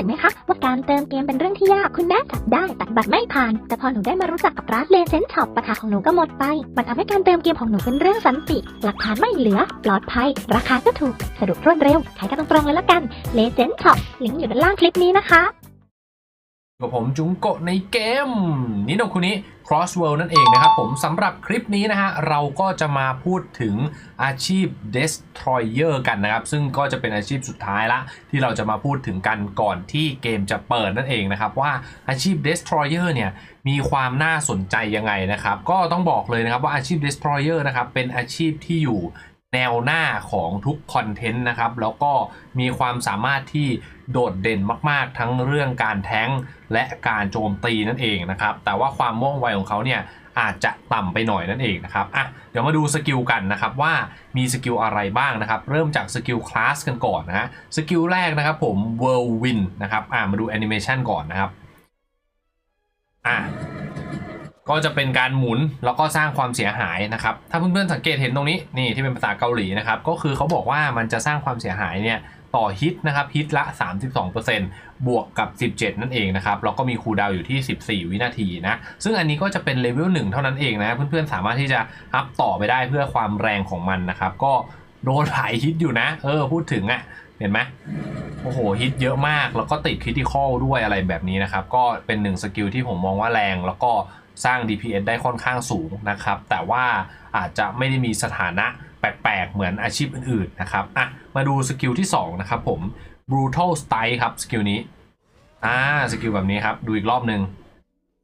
สึกไหมคะว่าการเติมเกมเป็นเรื่องที่ยากคุณแม่จัดได้แต่บัตรไม่ผ่าน แต่พอหนูได้มารู้จักกับร้านเลเซนช็อปปัญหาของหนูก็หมดไป มันทำให้การเติมเกมของหนูเป็นเรื่องสันติ หลักฐานไม่เหลือ ปลอดภัย ราคาก็ถูก สะดวกรวดเร็วใช้กันตรงๆเลยละกันเลเซนช็อปลิงก์อยู่ด้านล่างคลิปนี้นะคะ กับผมจุงโกะในเกมนิโนคุนิ Cross World นั่นเองนะครับผมสำหรับคลิปนี้นะฮะเราก็จะมาพูดถึงอาชีพ Destroyer กันนะครับ ซึ่งก็จะเป็นอาชีพสุดท้ายละ ที่เราจะมาพูดถึงกันก่อนที่เกมจะเปิดนั่นเองนะครับว่าอาชีพ Destroyer เนี่ยมีความน่าสนใจยังไงนะครับ ก็ต้องบอกเลยนะครับว่าอาชีพ Destroyer นะครับเป็นอาชีพที่อยู่ แนวหน้าของทุกคอนเทนต์นะครับ แล้วก็มีความสามารถที่โดดเด่นมาก ๆ ทั้งเรื่องการแท้งและการโจมตีนั่นเองนะครับ แต่ว่าความว่องไวของเขาเนี่ยอาจจะต่ำไปหน่อยนั่นเองนะครับอะเดี๋ยวมาดูสกิลกันนะครับว่ามีสกิลอะไรบ้างนะครับ เริ่มจากสกิลคลาสกันก่อนนะฮะสกิลแรกนะครับผม Whirlwind นะครับอะมาดูแอนิเมชันก่อนนะครับ ก็จะเป็นการหมุนแล้วก็สร้างความเสียหายนะครับ ถ้าเพื่อนๆสังเกตเห็นตรงนี้นี่ที่เป็นภาษาเกาหลีนะครับ ก็คือเขาบอกว่ามันจะสร้างความเสียหายเนี่ยต่อฮิตนะครับฮิตละ 32%บวกกับ 17 นั่นเองนะครับแล้วก็มีคูดาวอยู่ที่ 14 วินาทีนะซึ่งอันนี้ก็จะเป็นเลเวล1เท่านั้นเองนะเพื่อนๆสามารถที่จะอัพต่อไปได้เพื่อความแรงของมันนะครับ ก็โดนหลายฮิตอยู่นะ เออพูดถึงอะ่ะเห็นไหมโอ้โหฮิตเยอะมากแล้วก็ติดคริติคอลด้วยอะไรแบบนี้นะครับ ก็เป็นหนึ่งสกิลที่ผมมองว่าแรงแล้วก็ สร้าง DPS ได้ค่อนข้างสูงนะครับ แต่ว่าอาจจะไม่ได้มีสถานะแปลกๆ เหมือนอาชีพอื่นๆนะครับอะมาดูสกิลที่ 2 นะครับผม Brutal Strike ครับสกิลนี้อ่าสกิลแบบนี้ครับ ดูอีกรอบหนึ่ง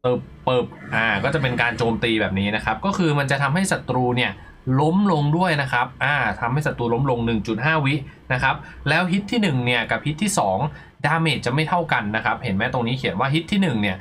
เปิบเปิบอ่าก็จะเป็นการโจมตีแบบนี้นะครับ ก็คือมันจะทำให้ศัตรูเนี่ยล้มลงด้วยนะครับอ่าทำให้ศัตรูล้มลง 1.5 วินะครับ แล้วฮิตที่ 1 เนี่ย กับฮิตที่ 2 ดาเมจจะไม่เท่ากันนะครับ เห็นไหมตรงนี้เขียนว่าฮิตที่1เนี่ย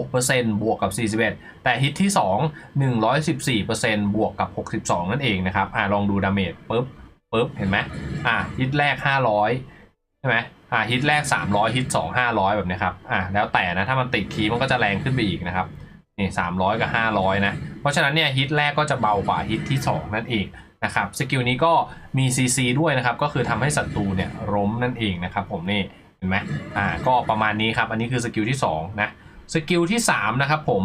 76%บวกกับ 41 แต่ฮิตที่ 2 114%บวกกับ 62 นั่นเองนะครับอ่าลองดูดาเมจปุ๊บปุ๊บเห็นไหมอ่าฮิตแรก 500 ใช่ไหมอ่าฮิตแรก 300 ฮิต 2 500 แบบนี้ครับอ่าแล้วแต่นะถ้ามันติดทีมันก็จะแรงขึ้นไปอีกนะครับนี่300 กับ 500 นะ เพราะฉะนั้นเนี่ยฮิตแรกก็จะเบากว่าฮิตที่ 2 นั่นเองนะครับสกิลนี้ก็มี CC ด้วยนะครับ ก็คือทำให้ศัตรูเนี่ยล้มนั่นเองนะครับผมนี่ ห็นไหมอ่าก็ประมาณนี้ครับ อันนี้คือสกิลที่2นะสกิลที่3นะครับผม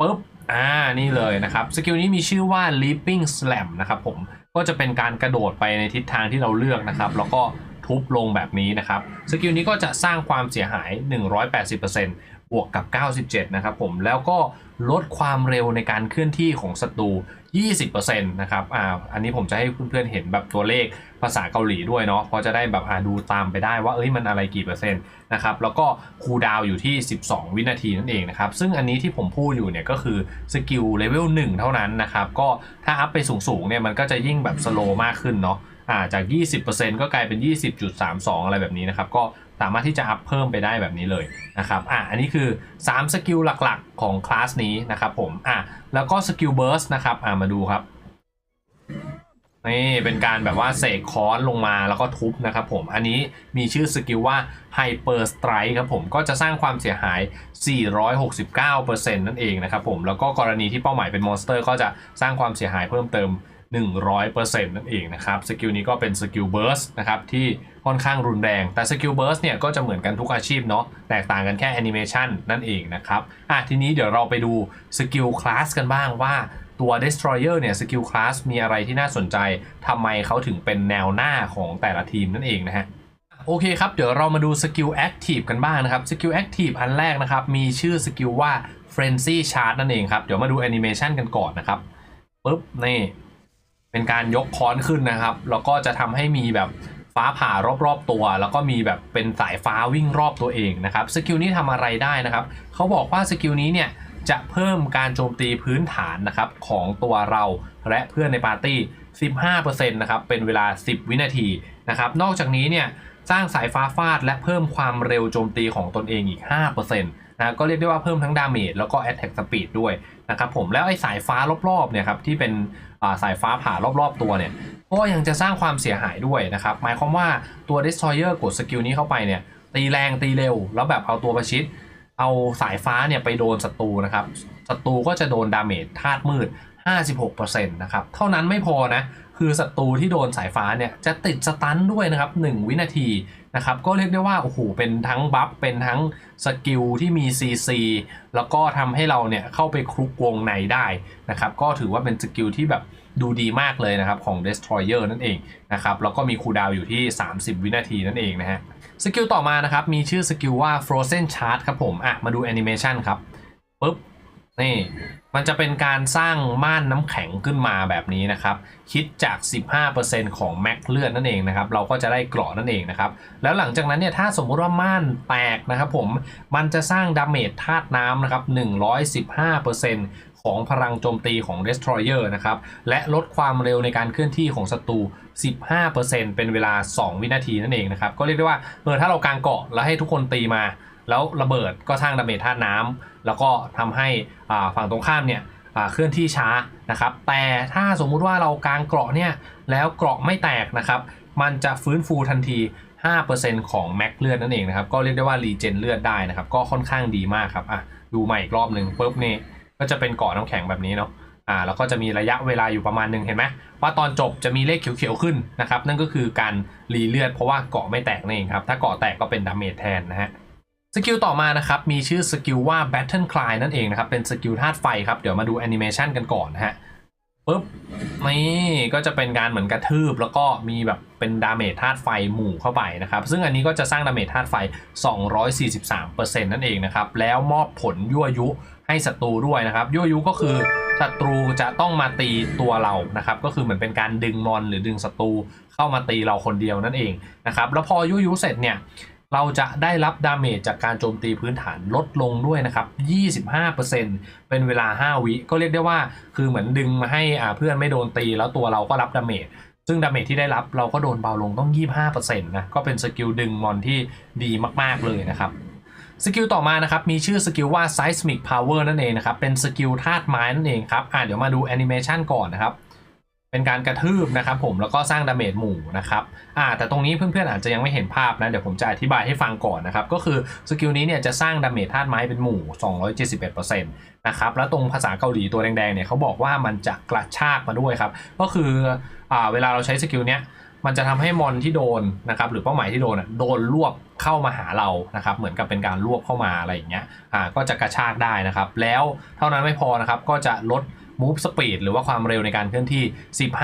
ปุ๊บอ่านี่เลยนะครับสกิลนี้มีชื่อว่า leaping slam นะครับผมก็จะเป็นการกระโดดไปในทิศทางที่เราเลือกนะครับ แล้วก็ทุบลงแบบนี้นะครับสกิลนี้ก็จะสร้างความเสียหาย 180%บวกกับ 97 นะครับผมแล้วก็ลดความเร็วในการเคลื่อนที่ของศัตรู 20%นะครับอ่าอันนี้ผมจะให้เพื่อนๆเห็นแบบตัวเลขภาษาเกาหลีด้วยเนาะเพราะจะได้แบบอ่าดูตามไปได้ว่าเอ้ยมันอะไรกี่เปอร์เซ็นต์นะครับแล้วก็คูลดาวอยู่ที่ 12 วินาทีนั่นเองนะครับซึ่งอันนี้ที่ผมพูดอยู่เนี่ยก็คือสกิลเลเวล1เท่านั้นนะครับก็ถ้าอัพไปสูงๆเนี่ยมันก็จะยิ่งแบบสโลมากขึ้นเนาะอ่าจาก 20%ก็กลายเป็น 20.32 อะไรแบบนี้นะครับก็ สามารถที่จะอัพเพิ่มไปได้แบบนี้เลยนะครับอะอันนี้คือ 3 สกิลหลักๆ ของคลาสนี้นะครับผมอะแล้วก็สกิลเบิร์สนะครับอะมาดูครับนี่เป็นการแบบว่าเสกค้อนลงมาแล้วก็ทุบนะครับผม อันนี้มีชื่อสกิลว่า Hyper Strike ครับผมก็จะสร้างความเสียหาย 469%นั่นเองนะครับผม แล้วก็กรณีที่เป้าหมายเป็นมอนสเตอร์ ก็จะสร้างความเสียหายเพิ่มเติม 100%นั่นเองนะครับ สกิลนี้ก็เป็นสกิลเบิร์สนะครับที่ ค่อนข้างรุนแรง แต่สกิลเบิร์สเนี่ยก็จะเหมือนกันทุกอาชีพเนาะแตกต่างกันแค่แอนิเมชันนั่นเองนะครับอะทีนี้เดี๋ยวเราไปดูสกิลคลาสกันบ้างว่าตัว Destroyer เนี่ยสกิลคลาสมีอะไรที่น่าสนใจทำไมเขาถึงเป็นแนวหน้าของแต่ละทีมนั่นเองนะฮะโอเคครับ เดี๋ยวเรามาดูสกิล Active กันบ้างนะครับสกิล Active อันแรกนะครับ มีชื่อสกิลว่า Frenzy Charge นั่นเองครับ เดี๋ยวมาดูแอนิเมชันกันก่อนนะครับปุ๊บนี่เป็นการยกค้อนขึ้นนะครับ แล้วก็จะทำให้มีแบบ ฟ้าผ่ารอบๆตัว แล้วก็มีแบบเป็นสายฟ้าวิ่งรอบตัวเองนะครับสกิลนี้ทำอะไรได้นะครับเขาบอกว่าสกิลนี้เนี่ยจะเพิ่มการโจมตีพื้นฐานนะครับของตัวเราและเพื่อนในปาร์ตี้ 15%นะครับเป็นเวลา 10 วินาทีนะครับนอกจากนี้เนี่ยสร้างสายฟ้าฟาดและเพิ่มความเร็วโจมตีของตนเองอีก 5%นะก็เรียกได้ว่าเพิ่มทั้งดาเมจแล้วก็ Attack Speed ด้วยนะครับผมแล้วไอ้สายฟ้ารอบๆเนี่ยครับที่เป็นสายฟ้าผ่ารอบๆตัวเนี่ย ก็ยังจะสร้างความเสียหายด้วยนะครับ หมายความว่าตัว Destroyer กดสกิลนี้เข้าไปเนี่ยตีแรงตีเร็ว แล้วแบบเอาตัวประชิด เอาสายฟ้าเนี่ยไปโดนศัตรูนะครับศัตรูก็จะโดนดาเมจธาตุมืด 56%นะครับเท่านั้นไม่พอนะ คือศัตรูที่โดนสายฟ้าเนี่ยจะติดสตันด้วยนะครับ 1 วินาที นะครับก็เรียกได้ว่าโอ้โหเป็นทั้งบัฟเป็นทั้งสกิลที่มี CC แล้วก็ทำให้เราเนี่ยเข้าไปคลุกวงในได้นะครับก็ถือว่าเป็นสกิลที่แบบดูดีมากเลยนะครับของ Destroyer นั่นเองนะครับแล้วก็มีคูดาวอยู่ที่ 30 วินาทีนั่นเองนะฮะสกิลต่อมานะครับมีชื่อสกิลว่า Frozen Charge ครับผมอะมาดูแอนิเมชันครับปุ๊บ นี่มันจะเป็นการสร้างม่านน้ำแข็งขึ้นมาแบบนี้นะครับ คิดจาก 15%ของแม็กเลือดนั่นเองนะครับ เราก็จะได้เกราะนั่นเองนะครับ แล้วหลังจากนั้นเนี่ยถ้าสมมุติว่าม่านแตกนะครับผม มันจะสร้างดาเมจธาตุน้ำนะครับ 115%ของพลังโจมตีของ Destroyer นะครับ และลดความเร็วในการเคลื่อนที่ของศัตรู 15%เป็นเวลา 2 วินาทีนั่นเองนะครับ ก็เรียกได้ว่าเออถ้าเรากางเกาะแล้วให้ทุกคนตีมา แล้วระเบิดก็สร้างดาเมจธาตุน้ำแล้วก็ทำให้ฝั่งตรงข้ามเนี่ยเคลื่อนที่ช้านะครับ แต่ถ้าสมมุติว่าเรากางเกราะเนี่ยแล้วเกราะไม่แตกนะครับ มันจะฟื้นฟูทันที 5%ของแม็กเลือดนั่นเองนะครับ ก็เรียกได้ว่ารีเจนเลือดได้นะครับ ก็ค่อนข้างดีมากครับอะดูใหม่อีกรอบหนึ่งปุ๊บนี่ก็จะเป็นเกาะน้ำแข็งแบบนี้เนาะอ่าแล้วก็จะมีระยะเวลาอยู่ประมาณหนึ่งเห็นไหมว่าตอนจบจะมีเลขเขียวๆขึ้นนะครับ นั่นก็คือการรีเลือดเพราะว่าเกาะไม่แตกนั่นเองครับ ถ้าเกาะแตกก็เป็นดาเมจแทนนะฮะ สกิลต่อมานะครับมีชื่อสกิลว่า Battle Cry นั่นเองนะครับเป็นสกิลธาตุไฟครับเดี๋ยวมาดูแอนิเมชันกันก่อนนะฮะปุ๊บนี่ก็จะเป็นการเหมือนกระทืบ แล้วก็มีแบบเป็นดาเมจธาตุไฟหมู่เข้าไปนะครับซึ่งอันนี้ก็จะสร้างดาเมจธาตุไฟ 243%นั่นเองนะครับแล้วมอบผลยั่วยุให้ศัตรูด้วยนะครับยั่วยุก็คือศัตรูจะต้องมาตีตัวเรานะครับก็คือเหมือนเป็นการดึงมอนหรือดึงศัตรูเข้ามาตีเราคนเดียวนั่นเองนะครับแล้วพอยั่วยุเสร็จเนี่ย เราจะได้รับดาเมจจากการโจมตีพื้นฐานลดลงด้วยนะครับ 25%เป็นเวลา 5 วิ ก็เรียกได้ว่า คือเหมือนดึงมาให้อ่าเพื่อนไม่โดนตีแล้วตัวเราก็รับดาเมจ ซึ่งดาเมจที่ได้รับเราก็โดนเบาลงต้อง 25%นะ ก็เป็นสกิลดึงมอนที่ดีมาก ๆ เลยนะครับสกิลต่อมานะครับมีชื่อสกิลว่า Seismic Power นั่นเองนะครับเป็นสกิลธาตุไม้นั่นเองครับอ่าเดี๋ยวมาดูแอนิเมชันก่อนนะครับ เป็นการกระทืบนะครับผมแล้วก็สร้างดาเมจหมู่นะครับอ่าแต่ตรงนี้เพื่อนๆอาจจะยังไม่เห็นภาพนะเดี๋ยวผมจะอธิบายให้ฟังก่อนนะครับก็คือสกิลนี้เนี่ยจะสร้างดาเมจธาตุไม้เป็นหมู่ 271%นะครับแล้วตรงภาษาเกาหลีตัวแดงๆเนี่ยเขาบอกว่ามันจะกระชากมาด้วยครับก็คืออ่าเวลาเราใช้สกิลเนี้ยมันจะทำให้มอนที่โดนนะครับหรือเป้าหมายที่โดนอะโดนรวบเข้ามาหาเรานะครับเหมือนกับเป็นการรวบเข้ามาอะไรอย่างเงี้ยอ่าก็จะกระชากได้นะครับแล้วเท่านั้นไม่พอนะครับก็จะลด move speed หรือว่าความเร็วในการเคลื่อนที่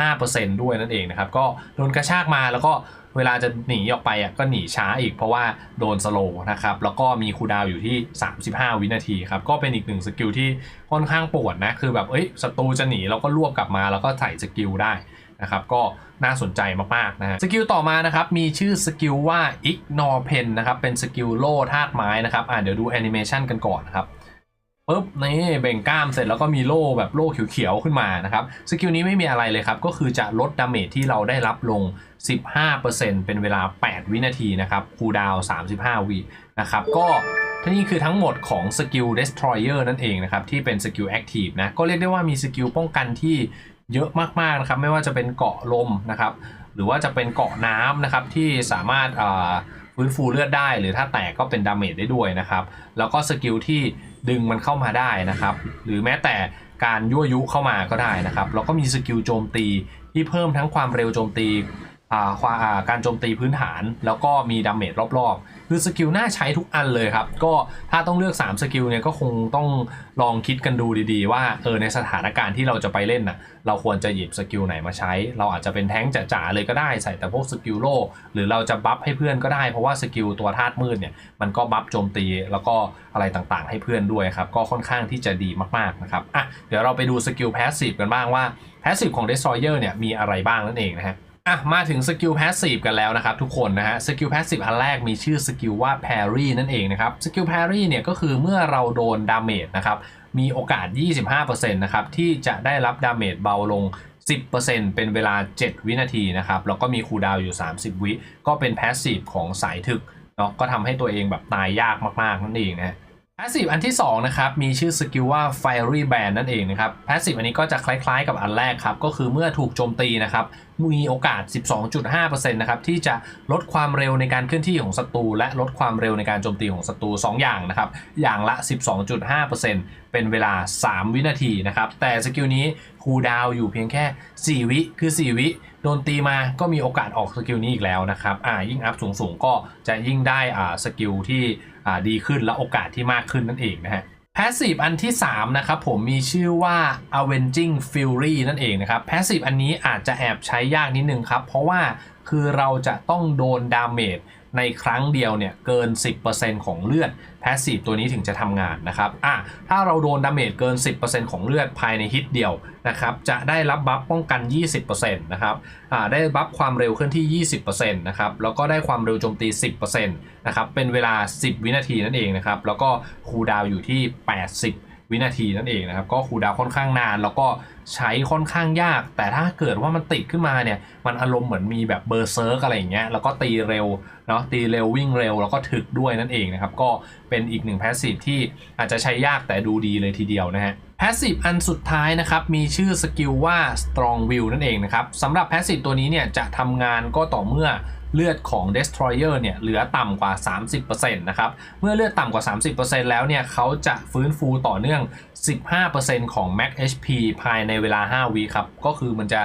15%ด้วยนั่นเองนะครับ ก็โดนกระชากมาแล้วก็เวลาจะหนีออกไปอะก็หนีช้าอีกเพราะว่าโดนสโลนะครับ แล้วก็มีคูดาวอยู่ที่ 35 วินาทีครับ ก็เป็นอีกหนึ่งสกิลที่ค่อนข้างปวดนะ คือแบบเอ้ยศัตรูจะหนีเราก็รวบกลับมาแล้วก็ใส่สกิลได้นะครับก็น่าสนใจมากๆนะฮะสกิลต่อมานะครับมีชื่อสกิลว่า ignore pen นะครับเป็นสกิลโล่ธาตุไม้นะครับอ่าเดี๋ยวดูแอนิเมชันกันก่อนนะครับ ปุ๊บนี่เบ่งกล้ามเสร็จแล้วก็มีโล่แบบโล่เขียวๆขึ้นมานะครับสกิลนี้ไม่มีอะไรเลยครับก็คือจะลดดาเมจที่เราได้รับลง 15%เป็นเวลา 8 วินาทีนะครับคูลดาวน์35 วินะครับก็ที่นี่คือทั้งหมดของสกิล Destroyer นั่นเองนะครับที่เป็นสกิล Active นะก็เรียกได้ว่ามีสกิลป้องกันที่เยอะมากๆนะครับไม่ว่าจะเป็นเกาะลมนะครับหรือว่าจะเป็นเกาะน้ำนะครับที่สามารถฟื้นฟูเลือดได้ หรือถ้าแตกก็เป็นดาเมจได้ด้วยนะครับแล้วก็สกิลที่ ดึงมันเข้ามาได้นะครับ หรือแม้แต่การยั่วยุเข้ามาก็ได้นะครับ แล้วก็มีสกิลโจมตีที่เพิ่มทั้งความเร็วโจมตี ความการโจมตีพื้นฐาน แล้วก็มีดาเมจรอบๆ คือสกิลน่าใช้ทุกอันเลยครับ ก็ถ้าต้องเลือก 3 สกิลเนี่ยก็คงต้องลองคิดกันดูดีๆ ว่าเออในสถานการณ์ที่เราจะไปเล่นน่ะเราควรจะหยิบสกิลไหนมาใช้ เราอาจจะเป็นแท้งจ๋าๆเลยก็ได้ใส่แต่พวกสกิลโล่หรือเราจะบัฟให้เพื่อนก็ได้เพราะว่าสกิลตัวธาตุมืดเนี่ยมันก็บัฟโจมตีแล้วก็อะไรต่างๆ ให้เพื่อนด้วยครับก็ค่อนข้างที่จะดีมากๆนะครับอะเดี๋ยวเราไปดูสกิลแพสซีฟกันบ้างว่าแพสซีฟของ Destroyer เนี่ยมีอะไรบ้างนั่นเองนะฮะ อะมาถึงสกิลแพสซีฟกันแล้วนะครับทุกคนนะฮะสกิลแพสซีฟอันแรกมีชื่อสกิลว่า parry นั่นเองนะครับสกิล parry เนี่ยก็คือเมื่อเราโดนดาเมจนะครับมีโอกาส 25%นะครับที่จะได้รับดาเมจเบาลง 10%เป็นเวลา 7 วินาทีนะครับแล้วก็มีคูลดาวอยู่ 30 วิก็เป็นแพสซีฟของสายถึกเนาะก็ทำให้ตัวเองแบบตายยากมากๆนั่นเองนะ ฮะ Passive อันที่2นะครับมีชื่อสกิลว่า Fiery Band นั่นเองนะครับ Passive อันนี้ก็จะคล้ายๆกับอันแรกครับก็คือเมื่อถูกโจมตีนะครับมีโอกาส 12.5%นะครับที่จะลดความเร็วในการเคลื่อนที่ของศัตรูและลดความเร็วในการโจมตีของศัตรู2 อย่างนะครับอย่างละ 12.5%เป็นเวลา 3 วินาทีนะครับแต่สกิลนี้คูดาวอยู่เพียงแค่ 4 วิคือ 4 วิโดนตีมาก็มีโอกาสออกสกิลนี้อีกแล้วนะครับอ่ายิ่งอัพสูงๆก็จะยิ่งได้อ่าสกิลที่ ดีขึ้นและโอกาสที่มากขึ้นนั่นเองนะฮะ Passive อันที่ 3 นะครับผมมีชื่อว่า Avenging Fury นั่นเองนะครับ Passive อันนี้อาจจะแอบใช้ยากนิดนึงครับ เพราะว่าคือเราจะต้องโดนดาเมจ ในครั้งเดียวเนี่ยเกิน 10%ของเลือด Passive ตัวนี้ถึงจะทำงานนะครับอะถ้าเราโดนดาเมจเกิน 10%ของเลือดภายในฮิตเดียวนะครับจะได้รับบัฟป้องกัน 20%นะครับอ่าได้บัฟความเร็วเคลื่อนที่ 20%นะครับแล้วก็ได้ความเร็วโจมตี 10%นะครับเป็นเวลา 10 วินาทีนั่นเองนะครับแล้วก็คูลดาวอยู่ที่ 80 วินาทีนั่นเองนะครับ ก็คูดาวค่อนข้างนาน แล้วก็ใช้ค่อนข้างยาก แต่ถ้าเกิดว่ามันติดขึ้นมาเนี่ยมันอารมณ์เหมือนมีแบบเบอร์เซิร์กอะไรอย่างเงี้ยแล้วก็ตีเร็วเนาะตีเร็ววิ่งเร็วแล้วก็ถึกด้วยนั่นเองนะครับ ก็เป็นอีกหนึ่งแพสซีฟที่อาจจะใช้ยากแต่ดูดีเลยทีเดียวนะฮะแพสซีฟอันสุดท้ายนะครับ มีชื่อสกิลว่า Strong Will นั่นเองนะครับสำหรับแพสซีฟตัวนี้เนี่ยจะทำงานก็ต่อเมื่อ เลือดของ Destroyer เนี่ยเหลือต่ำกว่า 30%นะครับ เมื่อเลือดต่ำกว่า 30%แล้วเนี่ยเขาจะฟื้นฟูต่อเนื่อง 15%ของ Max HP ภายในเวลา 5วิครับ ก็คือมันจะ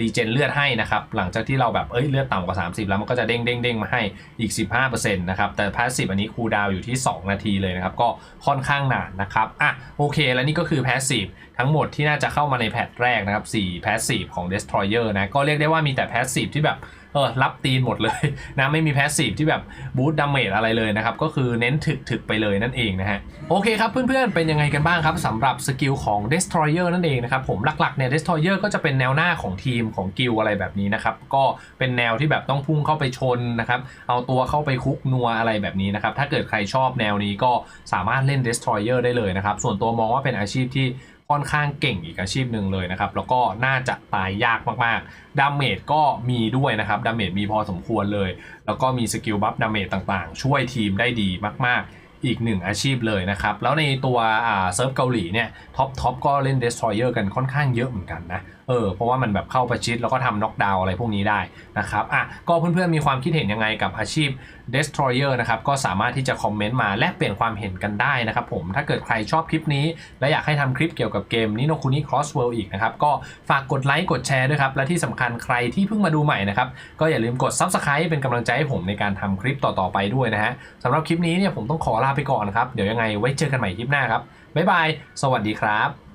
รีเจนเลือดให้นะครับ หลังจากที่เราแบบเอ้ยเลือดต่ำกว่า 30 แล้วมันก็จะเด้งเด้งเด้งมาให้อีก 15%นะครับ แต่พาสซีฟอันนี้คูลดาวอยู่ที่ 2 นาทีเลยนะครับ ก็ค่อนข้างนานนะครับ อะโอเค และนี่ก็คือพาสซีฟทั้งหมดที่น่าจะเข้ามาในแพทแรกนะครับ4พาสซีฟของ Destroyer นะ ก็เรียกได้ว่ามีแต่พาสซีฟที่แบบ ออรับตีนหมดเลยนะไม่มีแพสซีฟที่แบบบูตดาเมจอะไรเลยนะครับ ก็คือเน้นถึกถึกไปเลยนั่นเองนะฮะโอเคครับเพื่อนๆ เป็นยังไงกันบ้างครับสำหรับสกิลของ Destroyer นั่นเองนะครับ ผมหลักๆเนี่ย Destroyer ก็จะเป็นแนวหน้าของทีมของกิลอะไรแบบนี้นะครับ ก็เป็นแนวที่แบบต้องพุ่งเข้าไปชนนะครับ เอาตัวเข้าไปคุกนัวอะไรแบบนี้นะครับ ถ้าเกิดใครชอบแนวนี้ก็สามารถเล่น Destroyer ได้เลยนะครับส่วนตัวมองว่าเป็นอาชีพที่ ค่อนข้างเก่งอีกอาชีพหนึ่งเลยนะครับ แล้วก็น่าจะตายยากมากๆ ดาเมจก็มีด้วยนะครับ ดาเมจมีพอสมควรเลย แล้วก็มีสกิลบัฟดาเมจต่างๆ ช่วยทีมได้ดีมาก ๆอีกหนึ่งอาชีพเลยนะครับ แล้วในตัวเซิร์ฟเกาหลีเนี่ยท็อปท็อปก็เล่น Destroyer กันค่อนข้างเยอะเหมือนกันนะ เออเพราะว่ามันแบบเข้าประชิดแล้วก็ทำน็อกดาวอะไรพวกนี้ได้นะครับอะก็เพื่อนๆมีความคิดเห็นยังไงกับอาชีพ Destroyer นะครับก็สามารถที่จะคอมเมนต์มาแลกเปลี่ยนความเห็นกันได้นะครับผมถ้าเกิดใครชอบคลิปนี้ และอยากให้ทำคลิปเกี่ยวกับเกมนิโนคุนิ Cross World อีกนะครับก็ฝากกดไลค์กดแชร์ด้วยครับและที่สำคัญใครที่เพิ่งมาดูใหม่นะครับก็อย่าลืมกด Subscribe เป็นกำลังใจให้ผมในการทำคลิปต่อๆไปด้วยนะฮะสำหรับคลิปนี้เนี่ยผมต้องขอลาไปก่อนครับเดี๋ยวยังไงไว้เจอกันใหม่คลิปหน้าครับบ๊ายบายสวัสดีครับ